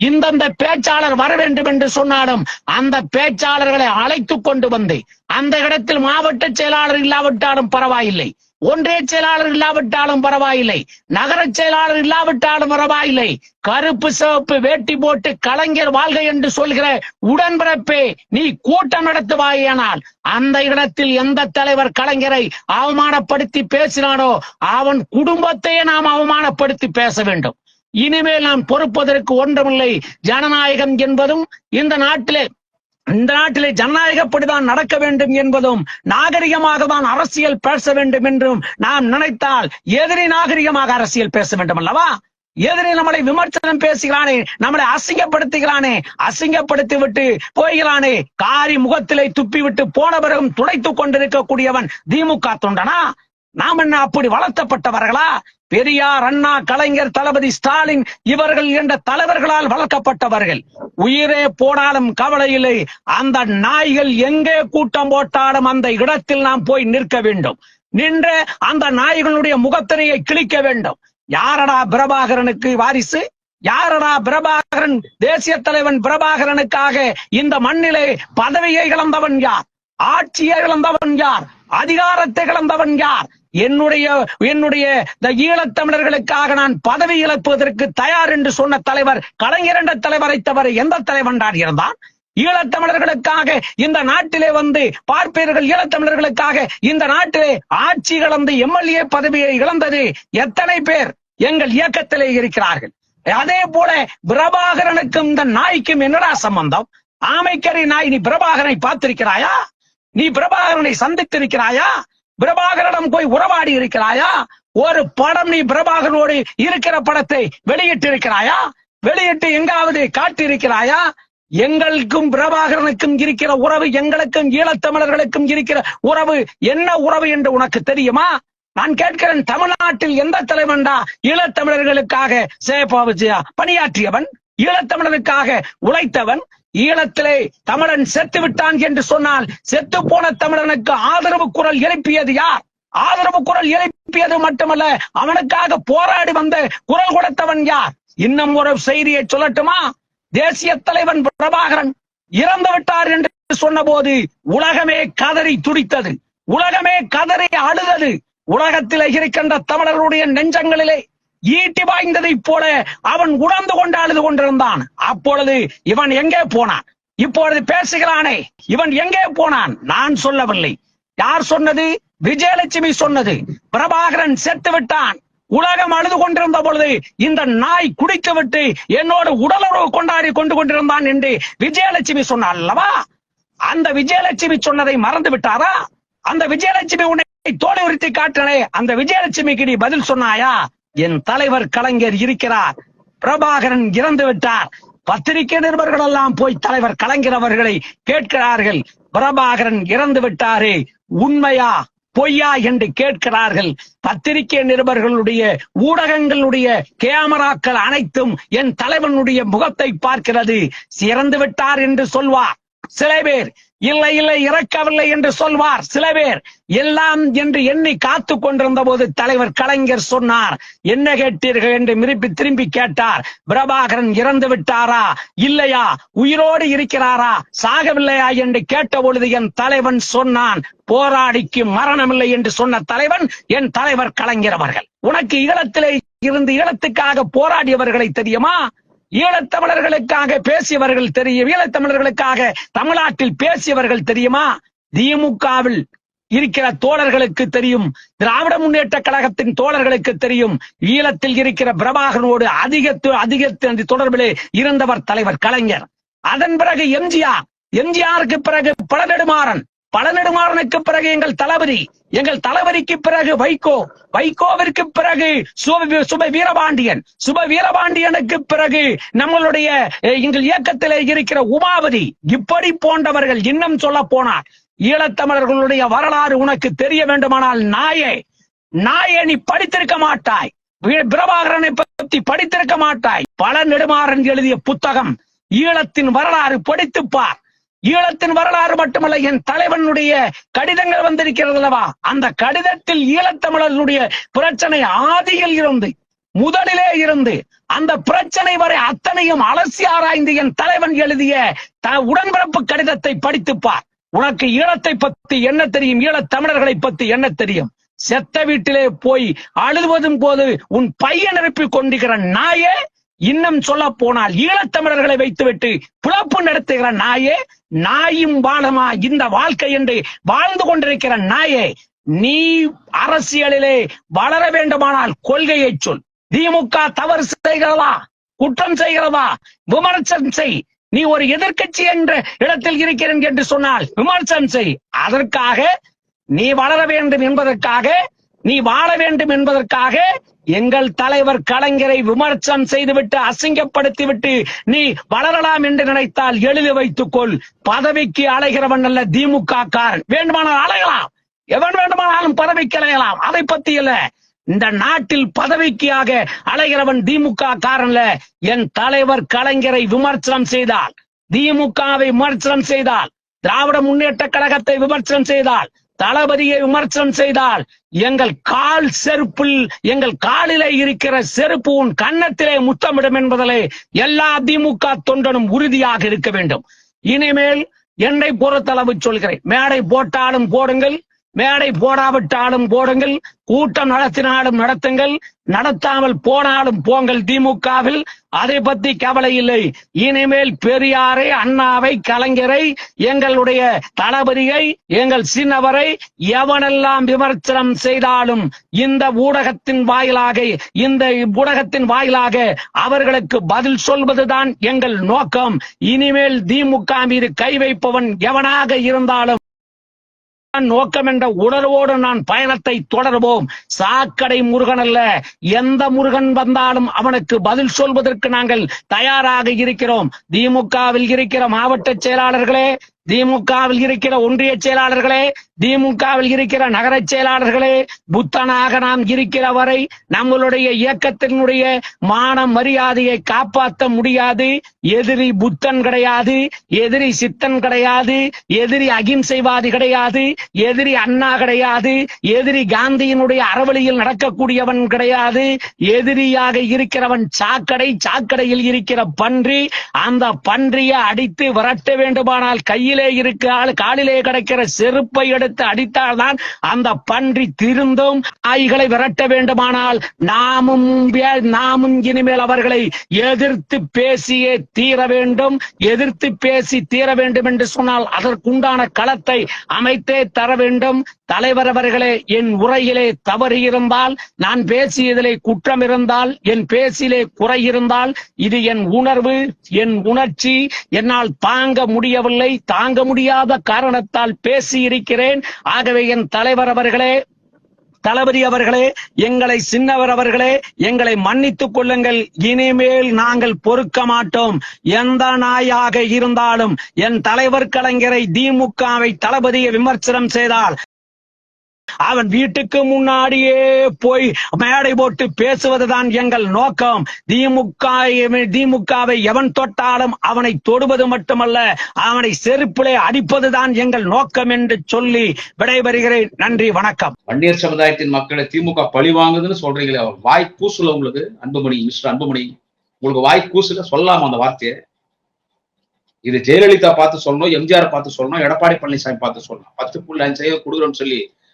இந்தந்த பேச்சாளர் வர வேண்டும் என்று சொன்னாலும் அந்த பேச்சாளர்களை அழைத்து கொண்டு வந்து அந்த இடத்தில் மாவட்ட செயலாளர் இல்லாவிட்டாலும் பரவாயில்லை. ஒன்றே செயலாளர் இல்லாவிட்டாலும் பரவாயில்லை. நகர செயலாளர் இல்லாவிட்டாலும் பரவாயில்லை. கருப்பு சிவப்பு வேட்டி போட்டு கலைஞர் வாழ்க என்று சொல்கிற உடன்பிறப்பே நீ கூட்டம் நடத்துவாயானால் அந்த இடத்தில் எந்த தலைவர் கலைஞரை அவமானப்படுத்தி பேசினானோ அவன் குடும்பத்தையே நாம் அவமானப்படுத்தி பேச வேண்டும். இனிமேல் நாம் பொறுப்பதற்கு ஒன்றுமில்லை. ஜனநாயகம் என்பதும் இந்த நாட்டிலே இந்த நாட்டிலே ஜனநாயகப்படிதான் நடக்க வேண்டும் என்பதும் நாகரிகமாக தான் அரசியல் பேச வேண்டும் என்றும் நாம் நினைத்தால் எதிரி நாகரிகமாக அரசியல் பேச வேண்டும் அல்லவா எதிரி நம்மளை விமர்சனம் பேசுகிறானே நம்மளை அசிங்கப்படுத்துகிறானே அசிங்கப்படுத்தி விட்டு போய்கிறானே காரி முகத்திலே துப்பி விட்டு போன பிறகும் துடைத்துக் கொண்டிருக்கக்கூடியவன் திமுக தொண்டனா? நாம் என்ன அப்படி வளர்த்தப்பட்டவர்களா? பெரியார் அண்ணா கலைஞர் தளபதி ஸ்டாலின் இவர்கள் என்ற தலைவர்களால் வளர்க்கப்பட்டவர்கள். உயிரே போனாலும் கவலை இல்லை. அந்த நாய்கள் எங்கே கூட்டம் போட்டாலும் அந்த இடத்தில் நாம் போய் நிற்க வேண்டும். நின்று அந்த நாய்களுடைய முகத்திரையை கிழிக்க வேண்டும். யாரடா பிரபாகரனுக்கு வாரிசு? யாரடா பிரபாகரன் தேசிய தலைவன் பிரபாகரனுக்காக இந்த மண்ணிலே பதவியை இழந்தவன் யார்? ஆட்சியை இழந்தவன் யார்? அதிகாரத்தை இழந்தவன் யார்? என்னுடைய என்னுடைய இந்த ஈழத்தமிழர்களுக்காக நான் பதவி இழப்பதற்கு தயார் என்று சொன்ன தலைவர் கலைஞர் என்ற தலைவரை தவிர எந்த தலைவன்டான் இருந்தான்? ஈழத்தமிழர்களுக்காக இந்த நாட்டிலே வந்து பார்ப்பீர்கள் ஈழத்தமிழர்களுக்காக இந்த நாட்டிலே ஆட்சி இழந்து எம்எல்ஏ பதவியை இழந்தது எத்தனை பேர் எங்கள் இயக்கத்திலே இருக்கிறார்கள்? அதே போல பிரபாகரனுக்கும் இந்த நாய்க்கும் என்னடா சம்பந்தம்? ஆமைக்கறி நாய் நீ பிரபாகரனை பார்த்திருக்கிறாயா? நீ பிரபாகரனை சந்தித்திருக்கிறாயா பிரபாகரனிடம் போய் உறவாடி இருக்கிறாயா? ஒரு படம் நீ பிரபாகரனோடு இருக்கிற படத்தை வெளியிட்டு இருக்கிறாயா? வெளியிட்டு எங்காவது காட்டியிருக்கிறாயா? எங்களுக்கும் பிரபாகரனுக்கும் இருக்கிற உறவு எங்களுக்கும் ஈழத்தமிழர்களுக்கும் இருக்கிற உறவு என்ன உறவு என்று உனக்கு தெரியுமா? நான் கேட்கிறேன் தமிழ்நாட்டில் எந்த தலைவன்டா ஈழத்தமிழர்களுக்காக சேப்பாவிஜயா பணியாற்றியவன்? ஈழத்தமிழனுக்காக உழைத்தவன்? ஈழத்திலே தமிழன் செத்து விட்டான் என்று சொன்னால் செத்து போன தமிழனுக்கு ஆதரவு குரல் எழுப்பியது யார்? ஆதரவு குரல் எழுப்பியது மட்டுமல்ல அவனுக்காக போராடி வந்த குரல் கொடுத்தவன் யார்? இன்னும் ஒரு செய்தியை சொல்லட்டுமா? தேசிய தலைவன் பிரபாகரன் இறந்து விட்டார் என்று சொன்னபோது உலகமே கதறி துடித்தது உலகமே கதறி அழுதது. உலகத்திலே இருக்கின்ற தமிழர்களுடைய நெஞ்சங்களிலே ஈட்டி வாய்ந்ததைப் போல அவன் உணர்ந்து கொண்டு அழுது கொண்டிருந்தான். அப்பொழுது இவன் எங்கே போனான்? இப்பொழுது பேசுகிறானே இவன் எங்கே போனான்? நான் சொல்லவில்லை. யார் சொன்னது? விஜயலட்சுமி சொன்னது. பிரபாகரன் செத்து விட்டான். உலகம் அழுது கொண்டிருந்த பொழுது இந்த நாய் குடித்து விட்டு என்னோடு உடலுறவு கொண்டாடி கொண்டு கொண்டிருந்தான் என்று விஜயலட்சுமி சொன்னார் அல்லவா? அந்த விஜயலட்சுமி சொன்னதை மறந்து விட்டாரா? அந்த விஜயலட்சுமி உன்னை தோலை உறுத்தி காட்டினே அந்த விஜயலட்சுமிக்கு நீ பதில் சொன்னாயா? என் தலைவர் கலைஞர் இருக்கிறார். பிரபாகரன் இறந்து விட்டார். பத்திரிகை நிருபர்கள் எல்லாம் போய் தலைவர் கலைஞர் அவர்களை கேட்கிறார்கள். பிரபாகரன் இறந்து விட்டாரே. உண்மையா பொய்யா என்று கேட்கிறார்கள். பத்திரிகை நிருபர்களுடைய ஊடகங்களுடைய கேமராக்கள் அனைத்தும் என் தலைவனுடைய முகத்தை பார்க்கிறது. சிறந்து விட்டார் என்று சொல்வார். சில பேர் இல்லை இல்லை இறக்கவில்லை என்று சொல்வார் சில பேர். எல்லாம் என்று எண்ணி காத்து கொண்டிருந்த போது தலைவர் கலைஞர் சொன்னார் என்ன கேட்டீர்கள்? என்று மிருப்பி திரும்பி கேட்டார் பிரபாகரன் இறந்து விட்டாரா? இல்லையா? உயிரோடு இருக்கிறாரா? சாகவில்லையா? என்று கேட்ட பொழுது என் தலைவன் சொன்னான் போராடிக்கு மரணமில்லை என்று சொன்ன தலைவன் என் தலைவர் கலைஞர் அவர்கள். உனக்கு ஈழத்திலே இருந்து ஈழத்துக்காக போராடியவர்களை தெரியுமா? ஈழத்தமிழர்களுக்காக பேசியவர்கள் தெரியும். ஈழத்தமிழர்களுக்காக தமிழ்நாட்டில் பேசியவர்கள் தெரியுமா? திமுகவில் இருக்கிற தோழர்களுக்கு தெரியும். திராவிட முன்னேற்ற கழகத்தின் தோழர்களுக்கு தெரியும். ஈழத்தில் இருக்கிற பிரபாகரனோடு அதிக அதிக தொடர்பிலே இருந்தவர் தலைவர் கலைஞர். அதன் பிறகு எம்ஜிஆர். எம்ஜிஆருக்கு பிறகு பழநெடுமாறன். பழநெடுமாறனுக்கு பிறகு எங்கள் தளபதி எங்கள் தளபதிக்கு பிறகு வைகோ வைகோவிற்கு பிறகு சுப சுப வீரபாண்டியன் சுப வீரபாண்டியனுக்கு பிறகு நம்மளுடைய எங்கள் இயக்கத்தில் இருக்கிற உமாவதி இப்படி போன்றவர்கள் இன்னும் சொல்ல போனார். ஈழத்தமிழர்களுடைய வரலாறு உனக்கு தெரிய வேண்டுமானால் நாயே நாயே நீ படித்திருக்க மாட்டாய். பிரபாகரனை பற்றி படித்திருக்க மாட்டாய். பல நெடுமாறன் எழுதிய புத்தகம் ஈழத்தின் வரலாறு படித்துப் பார். ஈழத்தின் வரலாறு மட்டுமல்ல என் தலைவனுடைய கடிதங்கள் வந்திருக்கிறது அல்லவா? அந்த கடிதத்தில் ஈழத்தமிழர்களுடைய பிரச்சனை ஆதியில் இருந்து முதலிலே இருந்து அந்த பிரச்சனை வரை அத்தனையும் அலசி ஆராய்ந்து என் தலைவன் எழுதிய த உடன்பிறப்பு கடிதத்தை படித்துப்பார் உனக்கு ஈழத்தை பத்தி என்ன தெரியும்? ஈழத் தமிழர்களை பத்தி என்ன தெரியும்? செத்த வீட்டிலே போய் அழுதுவதும் போது உன் பையன் நிரப்பிக் கொண்டிருக்கிற நாயே இன்னும் சொல்ல போனால் ஈழத்தமிழர்களை வைத்துவிட்டு பிழப்பு நடத்துகிற நாயே நாயும் வாழமா இந்த வாழ்க்கை என்று வாழ்ந்து கொண்டிருக்கிற நாயே நீ அரசியலிலே வளர வேண்டுமானால் கொள்கையை சொல். திமுக தவறு செய்கிறதா? குற்றம் செய்கிறதா? விமர்சனம் செய். நீ ஒரு எதிர்க்கட்சி என்ற இடத்தில் இருக்கிறேன் என்று சொன்னால் விமர்சனம் செய். அதற்காக நீ வளர வேண்டும் என்பதற்காக நீ வாழ வேண்டும் என்பதற்காக எங்கள் தலைவர் கலைஞரை விமர்சனம் செய்துவிட்டு அசிங்கப்படுத்திவிட்டு நீ வளரலாம் என்று நினைத்தால் எழுதி வைத்துக்கொள். பதவிக்கு அலைகிறவன் அல்ல திமுக காரன் வேண்டுமானால் அலையலாம். எவன் வேண்டுமானாலும் பதவிக்கு அலையலாம். அதை பத்தி இல்ல. இந்த நாட்டில் பதவிக்காக அலைகிறவன் திமுக காரன்ல என் தலைவர் கலைஞரை விமர்சனம் செய்தால் திமுகவை விமர்சனம் செய்தால் திராவிட முன்னேற்ற கழகத்தை விமர்சனம் செய்தால் தளபதியை விமர்சனம் செய்தால் எங்கள் கால் செருப்பில் எங்கள் காலிலே இருக்கிற செருப்பு உன் கன்னத்திலே முத்தமிடும் என்பதிலே எல்லா திமுக தொண்டனும் உறுதியாக இருக்க வேண்டும். இனிமேல் என்னை பொறுத்தளவு சொல்கிறேன். மேடை போட்டாலும் போடுங்கள் மேடை போடாவிட்டாலும் போடுங்கள் கூட்டம் நடத்தினாலும் நடத்துங்கள் நடத்தாமல் போனாலும் போங்கள் திமுகவில். அதை பத்தி கவலை இல்லை. இனிமேல் பெரியாரை அண்ணாவை கலைஞரை எங்களுடைய தளபதியை எங்கள் சின்னவரை எவனெல்லாம் விமர்சனம் செய்தாலும் இந்த ஊடகத்தின் வாயிலாக இந்த ஊடகத்தின் வாயிலாக அவர்களுக்கு பதில் சொல்வதுதான் எங்கள் நோக்கம். இனிமேல் திமுக மீது கை வைப்பவன் எவனாக இருந்தாலும் நோக்கம் என்ற உணர்வோடு நான் பயணத்தை தொடர்வோம். சாக்கடை முருகன் அல்ல. எந்த முருகன் வந்தாலும் அவனுக்கு பதில் சொல்வதற்கு நாங்கள் தயாராக இருக்கிறோம். திமுகவில் இருக்கிற மாவட்ட செயலாளர்களே திமுகவில் இருக்கிற ஒன்றிய செயலாளர்களே திமுகவில் இருக்கிற நகர செயலாளர்களே புத்தனாக நாம் இருக்கிற வரை நம்மளுடைய இயக்கத்தினுடைய மான மரியாதையை காப்பாற்ற முடியாது. எதிரி புத்தன் கிடையாது எதிரி சித்தன் கிடையாது எதிரி அகிம்சைவாதி கிடையாது எதிரி அண்ணா கிடையாது எதிரி காந்தியினுடைய அறவழியில் நடக்கக்கூடியவன் கிடையாது. எதிரியாக இருக்கிறவன் சாக்கடை சாக்கடையில் இருக்கிற பன்றி அந்த பன்றியை அடித்து விரட்ட வேண்டுமானால் கையில் கையிலே இருக்க. காலிலே கிடைக்கிற செருப்பை எடுத்து அடித்தால்தான் அந்த பன்றி திருந்தும். நாய்களை விரட்ட வேண்டுமானால் நாமும் நாமும் இனிமேல் அவர்களை எதிர்த்து பேசியே தீர வேண்டும். எதிர்த்து பேசி தீர வேண்டும் என்று சொன்னால் அதற்குண்டான களத்தை அமைத்தே தர வேண்டும். தலைவர் அவர்களே என் உரையிலே தவறு இருந்தால் நான் பேசியதிலே குற்றம் இருந்தால் என் பேசிலே குறை இருந்தால் இது என் உணர்வு என் உணர்ச்சி. என்னால் தாங்க முடியவில்லை தான் தாங்க முடியாத காரணத்தால் பேசி இருக்கிறேன் ஆகவே என் தலைவர் அவர்களே தளபதி அவர்களே எங்களை சின்னவர் அவர்களே எங்களை மன்னித்துக் கொள்ளுங்கள். இனிமேல் நாங்கள் பொறுக்க மாட்டோம். எந்த நாயாக இருந்தாலும் என் தலைவர் கலைஞரை திமுகவை தளபதியை விமர்சனம் செய்தால் அவன் வீட்டுக்கு முன்னாடியே போய் மேடை போட்டு பேசுவதுதான் எங்கள் நோக்கம். திமுக திமுகவை எவன் தொட்டாலும் அவனை தொடுவது மட்டுமல்ல அவனை செருப்பிலே அடிப்பதுதான் எங்கள் நோக்கம் என்று சொல்லி விடைபெறுகிறேன். நன்றி வணக்கம். வன்னியர் சமுதாயத்தின் மக்களை திமுக பழி வாங்குதுன்னு சொல்றீங்களே அவர் வாய் கூசுல உங்களுக்கு அன்புமணி மிஸ்டர் அன்புமணி உங்களுக்கு வாய் கூசுல சொல்லாம அந்த வார்த்தையை? இது ஜெயலலிதா பார்த்து சொல்லணும் எம்ஜிஆர் பார்த்து சொல்லணும் எடப்பாடி பழனிசாமி பார்த்து சொல்லணும். பத்து புள்ளி அஞ்சு கொடுக்குறோம்னு சொல்லி